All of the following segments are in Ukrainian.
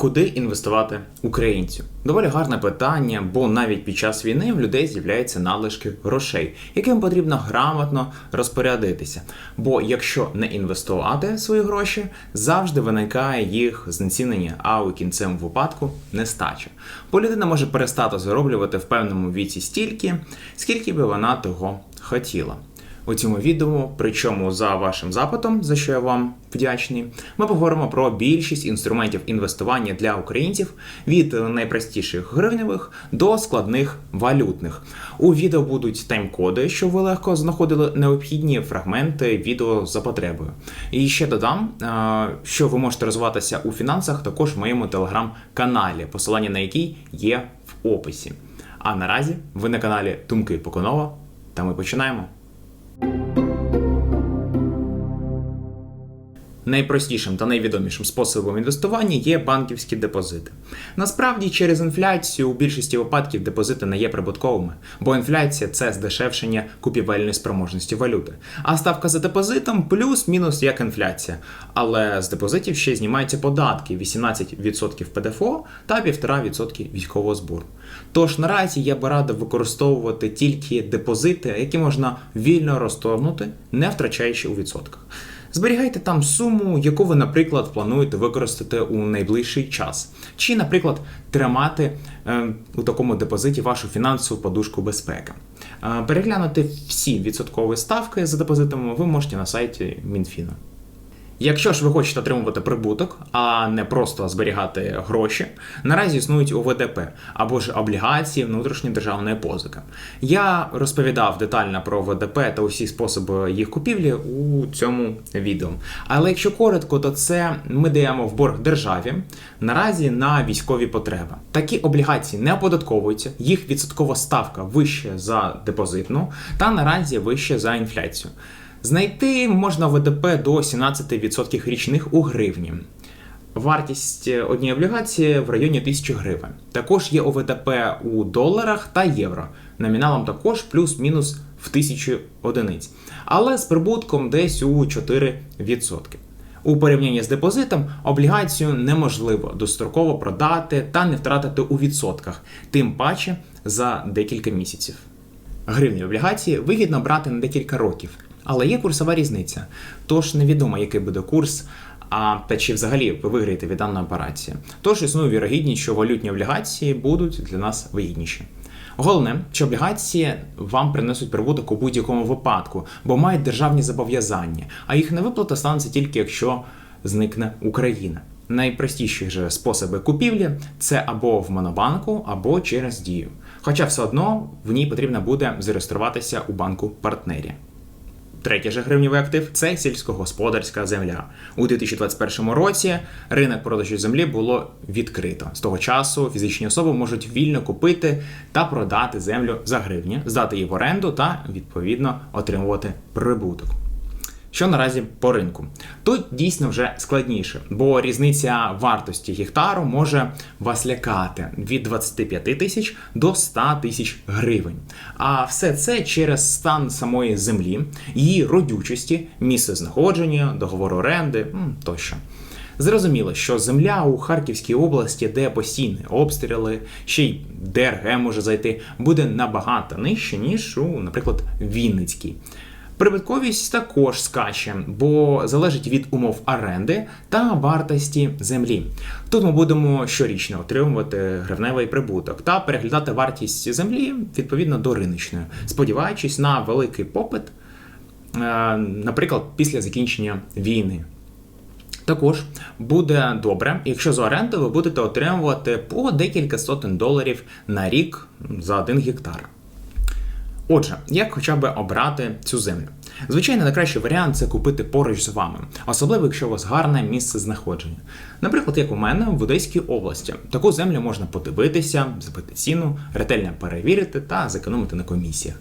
Куди інвестувати українцю? Доволі гарне питання, бо навіть під час війни в людей з'являються надлишки грошей, яким потрібно грамотно розпорядитися. Бо якщо не інвестувати свої гроші, завжди виникає їх знецінення, а у кінцевому випадку нестача. Бо людина може перестати зароблювати в певному віці стільки, скільки би вона того хотіла. У цьому відео, причому за вашим запитом, за що я вам вдячний, ми поговоримо про більшість інструментів інвестування для українців від найпростіших гривневих до складних валютних. У відео будуть тайм-коди, щоб ви легко знаходили необхідні фрагменти відео за потребою. І ще додам, е, що ви можете розвиватися у фінансах також в моєму телеграм-каналі, посилання на який є в описі. А наразі ви на каналі Думки Поконова, та ми починаємо. Thank you. Найпростішим та найвідомішим способом інвестування є банківські депозити. Насправді, через інфляцію у більшості випадків депозити не є прибутковими, бо інфляція це здешевшення купівельної спроможності валюти. А ставка за депозитом плюс-мінус як інфляція. Але з депозитів ще знімаються податки 18% ПДФО та 1,5% військового збору. Тож наразі я би радив використовувати тільки депозити, які можна вільно розторгнути, не втрачаючи у відсотках. Зберігайте там суму, яку ви, наприклад, плануєте використати у найближчий час, чи, наприклад, тримати е, у такому депозиті вашу фінансову подушку безпеки. Е, переглянути всі відсоткові ставки за депозитами ви можете на сайті Мінфіну. Якщо ж ви хочете отримувати прибуток, а не просто зберігати гроші, наразі існують ОВДП або ж облігації внутрішньої державної позики. Я розповідав детально про ОВДП та усі способи їх купівлі у цьому відео. Але якщо коротко, то це ми даємо в борг державі наразі на військові потреби. Такі облігації не оподатковуються, їх відсоткова ставка вища за депозитну та наразі вища за інфляцію. Знайти можна ВДП до 17% річних у гривні. Вартість однієї облігації в районі 1000 гривень. Також є ОВДП у доларах та євро. Номіналом також плюс-мінус в 1000 одиниць. Але з прибутком десь у 4%. У порівнянні з депозитом облігацію неможливо достроково продати та не втратити у відсотках, тим паче за декілька місяців. Гривні облігації вигідно брати на декілька років. Але є курсова різниця, тож невідомо, який буде курс, а та чи взагалі ви виграєте від даної операції. Тож існує вірогідність, що валютні облігації будуть для нас вигідніші. Головне, що облігації вам принесуть прибуток у будь-якому випадку, бо мають державні зобов'язання, а їх невиплата станеться тільки якщо зникне Україна. Найпростіші ж способи купівлі це або в монобанку, або через дію. Хоча все одно в ній потрібно буде зареєструватися у банку партнері. Третій же гривнівий актив це сільськогосподарська земля. У 2021 році ринок продажу землі було відкрито. З того часу фізичні особи можуть вільно купити та продати землю за гривні, здати її в оренду та відповідно отримувати прибуток. Що наразі по ринку? Тут дійсно вже складніше, бо різниця вартості гектару може вас лякати від 25 тисяч до 100 тисяч гривень. А все це через стан самої землі, її родючості, місце знаходження, договору оренди тощо. Зрозуміло, що земля у Харківській області, де постійні обстріли, ще й ДРГ може зайти, буде набагато нижче, ніж у, наприклад, Вінницькій. Прибутковість також скаче, бо залежить від умов оренди та вартості землі. Тут ми будемо щорічно отримувати гривневий прибуток та переглядати вартість землі відповідно до риночної, сподіваючись на великий попит, е, наприклад, після закінчення війни. Також буде добре, якщо за оренду ви будете отримувати по декілька сотень доларів на рік за один гектар. Отже, як хоча б обрати цю землю? Звичайно, найкращий варіант це купити поруч з вами, особливо якщо у вас гарне місце знаходження. Наприклад, як у мене в Одеській області, таку землю можна подивитися, збити ціну, ретельно перевірити та зекономити на комісіях.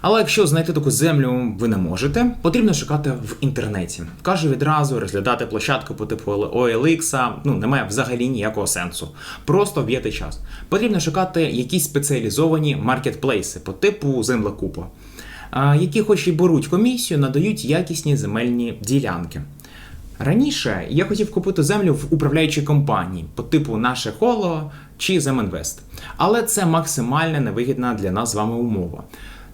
Але якщо знайти таку землю ви не можете, потрібно шукати в інтернеті. Кажу відразу, розглядати площадку по типу OLX, ну немає взагалі ніякого сенсу. Просто в'єте час. Потрібно шукати якісь спеціалізовані маркетплейси по типу землекупа, які, хоч і беруть комісію, надають якісні земельні ділянки. Раніше я хотів купити землю в управляючій компанії по типу наше коло чи Земінвест. Але це максимально невигідна для нас з вами умова.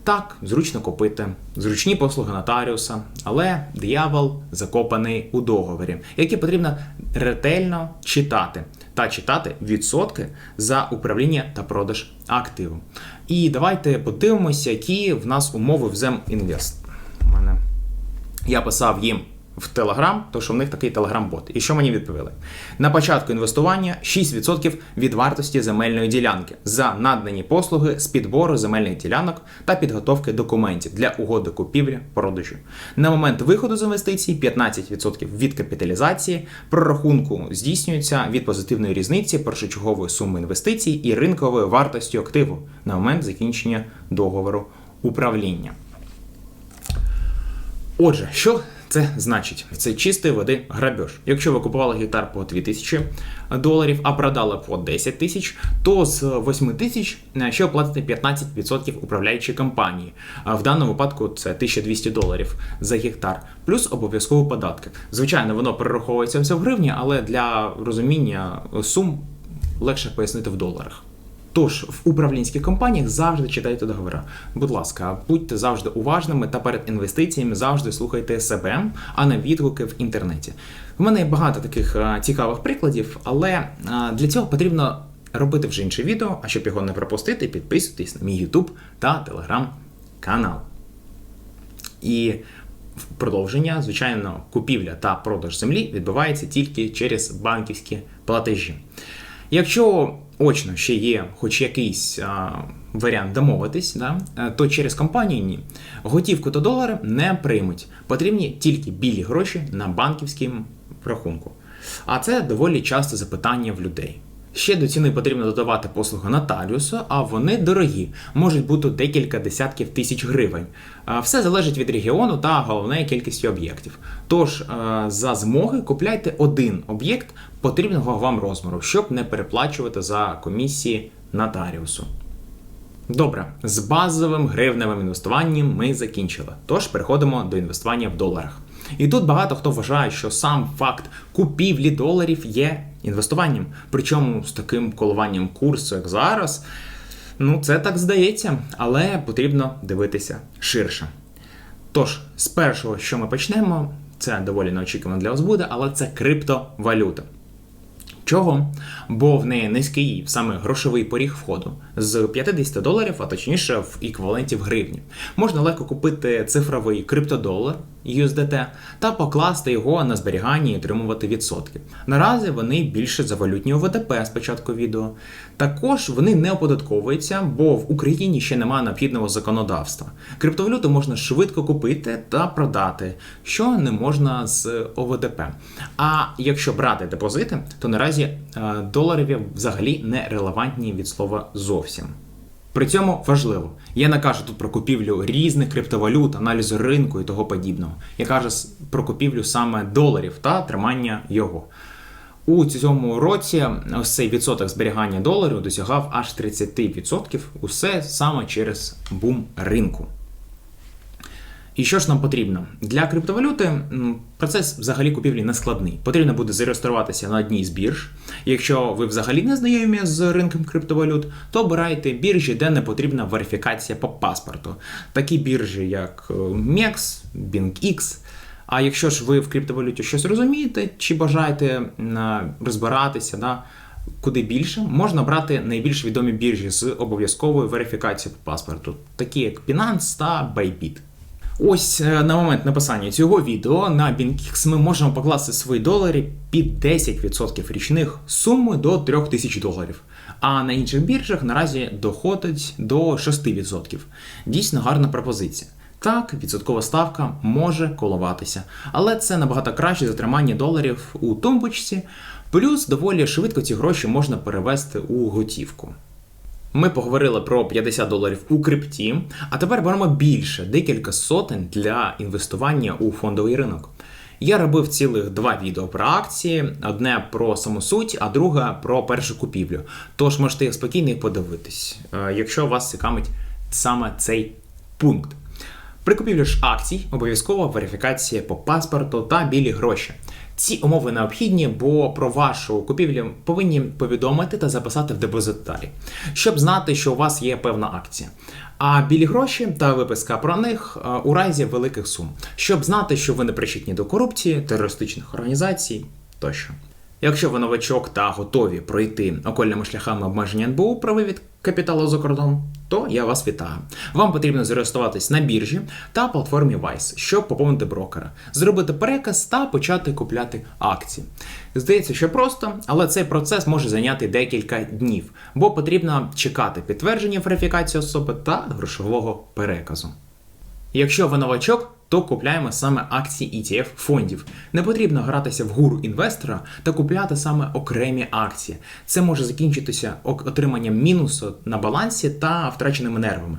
Так, зручно купити, зручні послуги нотаріуса, але диявол закопаний у договорі, який потрібно ретельно читати та читати відсотки за управління та продаж активу. І давайте подивимося, які в нас умови в Земінвест. Я писав їм в Телеграм, то що в них такий телеграм-бот. І що мені відповіли? На початку інвестування 6% від вартості земельної ділянки за надані послуги з підбору земельних ділянок та підготовки документів для угоди купівлі продажу. На момент виходу з інвестицій 15% від капіталізації прорахунку здійснюється від позитивної різниці першочергової суми інвестицій і ринкової вартості активу на момент закінчення договору управління. Отже, що це значить? Це чистої води грабеж. Якщо ви купували гектар по 2000 доларів, а продали по 10 тисяч, то з 8 тисяч ще платите 15% управляючій компанії. В даному випадку це 1200 доларів за гектар, плюс обов'язково податки. Звичайно, воно перераховується все в гривні, але для розуміння сум легше пояснити в доларах. Тож в управлінських компаніях завжди читайте договори. Будь ласка, будьте завжди уважними та перед інвестиціями завжди слухайте себе, а не відгуки в інтернеті. У мене є багато таких цікавих прикладів, але для цього потрібно робити вже інше відео. А щоб його не пропустити, підписуйтесь на мій YouTube та Telegram канал. І в продовження, звичайно, купівля та продаж землі відбувається тільки через банківські платежі. Якщо очно ще є хоч якийсь а, варіант домовитись, да, е, то через компанію ні. Готівку та долари не приймуть. Потрібні тільки білі гроші на банківському рахунку. А це доволі часто запитання в людей. Ще до ціни потрібно додавати послуги нотаріусу, а вони дорогі, можуть бути декілька десятків тисяч гривень. Все залежить від регіону та головне кількості об'єктів. Тож, е, за змоги купляйте один об'єкт потрібного вам розміру, щоб не переплачувати за комісії нотаріусу. Добре, з базовим гривневим інвестуванням ми закінчили. Тож переходимо до інвестування в доларах. І тут багато хто вважає, що сам факт купівлі доларів є інвестуванням. Причому з таким коливанням курсу, як зараз, ну це так здається, але потрібно дивитися ширше. Тож, з першого, що ми почнемо, це доволі неочікувано для вас буде, але це криптовалюта. Чого? Бо в неї низький саме грошовий поріг входу з 50 доларів, а точніше в еквіваленті в гривні. Можна легко купити цифровий криптодолар USDT та покласти його на зберігання і отримувати відсотки. Наразі вони більше за валютні ОВДП з початку відео. Також вони не оподатковуються, бо в Україні ще немає необхідного законодавства. Криптовалюту можна швидко купити та продати, що не можна з ОВДП. А якщо брати депозити, то наразі е, доларові взагалі не релевантні від слова зовсім. При цьому важливо, я не кажу тут про купівлю різних криптовалют, аналізу ринку і того подібного. Я кажу про купівлю саме доларів та тримання його. У цьому році ось цей відсоток зберігання доларів досягав аж 30%. Усе саме через бум ринку. І що ж нам потрібно? Для криптовалюти процес взагалі купівлі не складний. Потрібно буде зареєструватися на одній з бірж. Якщо ви взагалі не знайомі з ринком криптовалют, то обирайте біржі, де не потрібна верифікація по паспорту. Такі біржі, як е, MEX, BingX. А якщо ж ви в криптовалюті щось розумієте, чи бажаєте розбиратися, да, куди більше, можна брати найбільш відомі біржі з обов'язковою верифікацією по паспорту, такі як Binance та Bybit. Ось е, на момент написання цього відео на BingX ми можемо покласти свої долари під 10% річних суми до 3000 доларів. А на інших біржах наразі доходить до 6%. Дійсно гарна пропозиція. Так, відсоткова ставка може коливатися, але це набагато краще за тримання доларів у тумбочці, плюс доволі швидко ці гроші можна перевести у готівку. Ми поговорили про 50 доларів у крипті, а тепер беремо більше, декілька сотень для інвестування у фондовий ринок. Я робив цілих два відео про акції: одне про саму суть, а друге про першу купівлю. Тож можете їх спокійно подивитись, е, якщо вас цікавить саме цей пункт. При купівлі ж акцій обов'язкова верифікація по паспорту та білі гроші. Ці умови необхідні, бо про вашу купівлю повинні повідомити та записати в депозитарі, щоб знати, що у вас є певна акція. А білі гроші та виписка про них е, у разі великих сум, щоб знати, що ви не причетні до корупції, терористичних організацій тощо. Якщо ви новачок та готові пройти окольними шляхами обмеження НБУ про вивід капіталу за кордон, то я вас вітаю. Вам потрібно зареєструватись на біржі та платформі Vice, щоб поповнити брокера, зробити переказ та почати купляти акції. Здається, що просто, але цей процес може зайняти декілька днів, бо потрібно чекати підтвердження верифікації особи та грошового переказу. Якщо ви новачок, то купляємо саме акції ETF фондів. Не потрібно гратися в гуру інвестора та купляти саме окремі акції. Це може закінчитися отриманням мінусу на балансі та втраченими нервами.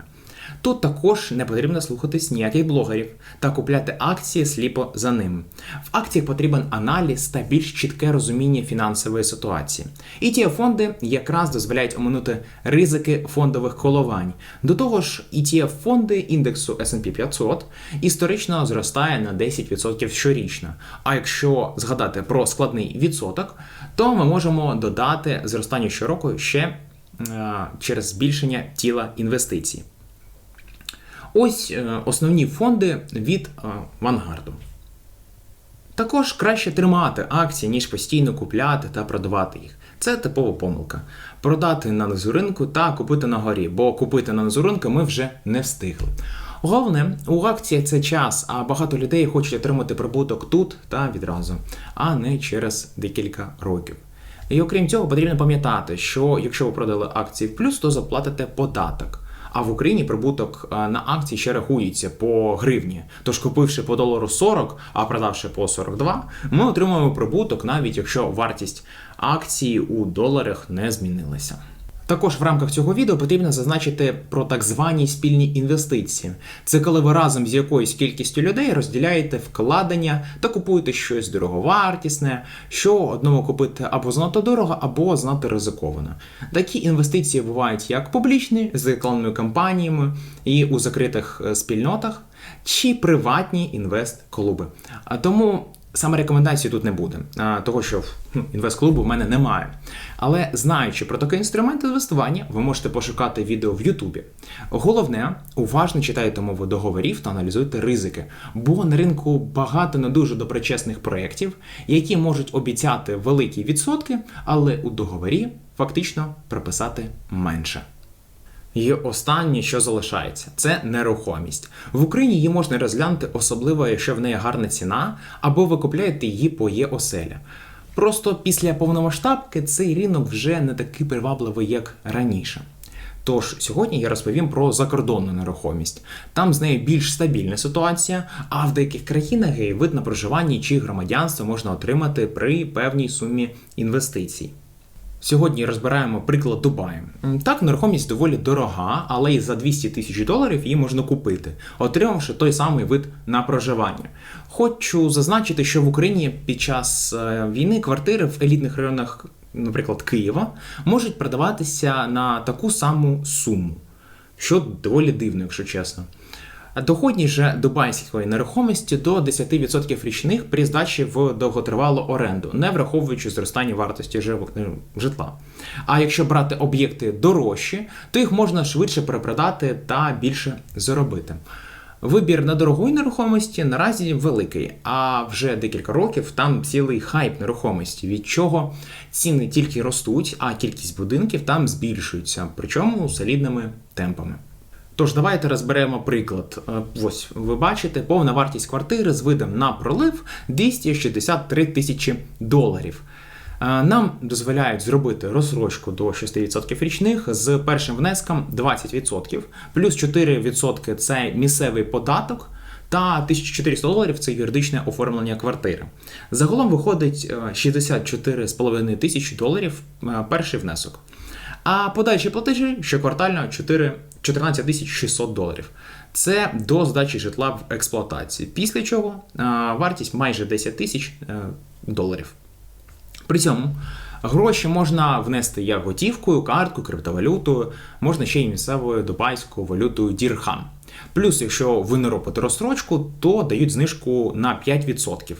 Тут також не потрібно слухатись ніяких блогерів та купляти акції сліпо за ними. В акціях потрібен аналіз та більш чітке розуміння фінансової ситуації. І ті фонди якраз дозволяють оминути ризики фондових коливань. До того ж, ETF фонди індексу S&P 500 історично зростає на 10% щорічно. А якщо згадати про складний відсоток, то ми можемо додати зростання щороку ще е, через збільшення тіла інвестицій. Ось е, основні фонди від е, Вангарду. Також краще тримати акції, ніж постійно купляти та продавати їх. Це типова помилка. Продати на низу та купити на горі, бо купити на низу ми вже не встигли. Головне, у акції це час, а багато людей хочуть отримати прибуток тут та відразу, а не через декілька років. І окрім цього, потрібно пам'ятати, що якщо ви продали акції в плюс, то заплатите податок. А в Україні прибуток на акції ще рахується по гривні. Тож, купивши по долару 40, а продавши по 42, ми отримуємо прибуток, навіть якщо вартість акції у доларах не змінилася. Також в рамках цього відео потрібно зазначити про так звані спільні інвестиції. Це коли ви разом з якоюсь кількістю людей розділяєте вкладення та купуєте щось дороговартісне, що одному купити або занадто дорого, або занадто ризиковано. Такі інвестиції бувають як публічні з рекламними кампаніями і у закритих е, спільнотах, чи приватні інвест-клуби. А тому Саме рекомендації тут не буде, того що інвест-клубу в мене немає. Але знаючи про такий інструмент інвестування, ви можете пошукати відео в Ютубі. Головне, уважно читайте мову договорів та аналізуйте ризики, бо на ринку багато не дуже доброчесних проєктів, які можуть обіцяти великі відсотки, але у договорі фактично прописати менше. І останнє, що залишається, це нерухомість. В Україні її можна розглянути, особливо, якщо в неї гарна ціна, або ви купляєте її по є оселя. Просто після повномасштабки цей ринок вже не такий привабливий, як раніше. Тож сьогодні я розповім про закордонну нерухомість. Там з нею більш стабільна ситуація, а в деяких країнах вид на проживання чи громадянство можна отримати при певній сумі інвестицій. Сьогодні розбираємо приклад Дубаю. Так, нерухомість доволі дорога, але і за 200 тисяч доларів її можна купити, отримавши той самий вид на проживання. Хочу зазначити, що в Україні під час е, війни квартири в елітних районах, наприклад, Києва, можуть продаватися на таку саму суму, що доволі дивно, якщо чесно. Доходність же дубайської нерухомості до 10% річних при здачі в довготривалу оренду, не враховуючи зростання вартості е, житла. А якщо брати об'єкти дорожчі, то їх можна швидше перепродати та більше заробити. Вибір на дорогої нерухомості наразі великий, а вже декілька років там цілий хайп нерухомості, від чого ціни тільки ростуть, а кількість будинків там збільшується, причому солідними темпами. Тож давайте розберемо приклад. Е, Ось ви бачите, повна вартість квартири з видом на пролив 263 тисячі доларів. Е, Нам дозволяють зробити розсрочку до 6% річних з першим внеском 20%, плюс 4% це місцевий податок. Та 1400 доларів це юридичне оформлення квартири. Загалом виходить е, 64,5 тисячі доларів е, перший внесок. А подальші платежі щоквартально 4, 14 600 доларів. Це до здачі житла в експлуатації. Після чого вартість майже 10 тисяч е, доларів. При цьому гроші можна внести як готівкою, карткою, криптовалютою, можна ще й місцевою дубайською валютою дірхам. Плюс, якщо ви не робите розстрочку, то дають знижку на 5%.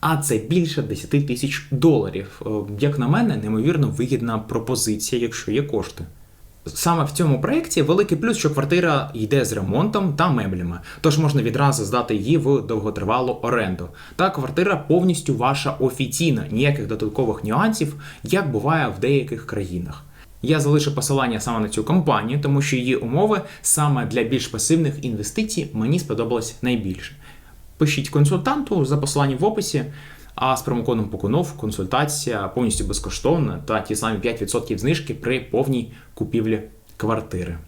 А це більше 10 тисяч доларів. Е, Як на мене, неймовірно вигідна пропозиція, якщо є кошти. Саме в цьому проєкті великий плюс, що квартира йде з ремонтом та меблями, тож можна відразу здати її в довготривалу оренду. Та квартира повністю ваша офіційна, ніяких додаткових нюансів, як буває в деяких країнах. Я залишу посилання саме на цю компанію, тому що її умови саме для більш пасивних інвестицій мені сподобалось найбільше. Пишіть консультанту за посиланням в описі. А з промокодом Покунов консультація повністю безкоштовна та ті самі 5% знижки при повній купівлі квартири.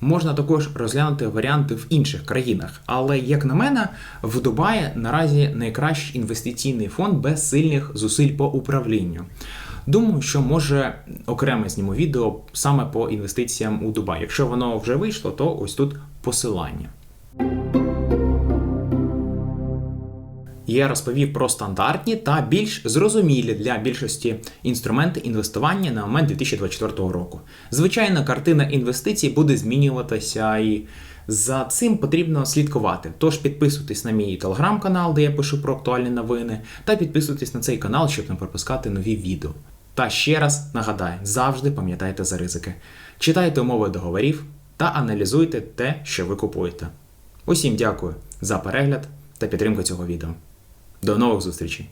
Можна також розглянути варіанти в інших країнах, але як на мене, в Дубаї наразі найкращий інвестиційний фонд без сильних зусиль по управлінню. Думаю, що може окремо зніму відео саме по інвестиціям у Дубай. Якщо воно вже вийшло, то ось тут посилання. Я розповів про стандартні та більш зрозумілі для більшості інструменти інвестування на момент 2024 року. Звичайно, картина інвестицій буде змінюватися і за цим потрібно слідкувати. Тож підписуйтесь на мій телеграм-канал, де я пишу про актуальні новини, та підписуйтесь на цей канал, щоб не пропускати нові відео. Та ще раз нагадаю, завжди пам'ятайте за ризики. Читайте умови договорів та аналізуйте те, що ви купуєте. Усім дякую за перегляд та підтримку цього відео. До нових зустрічей!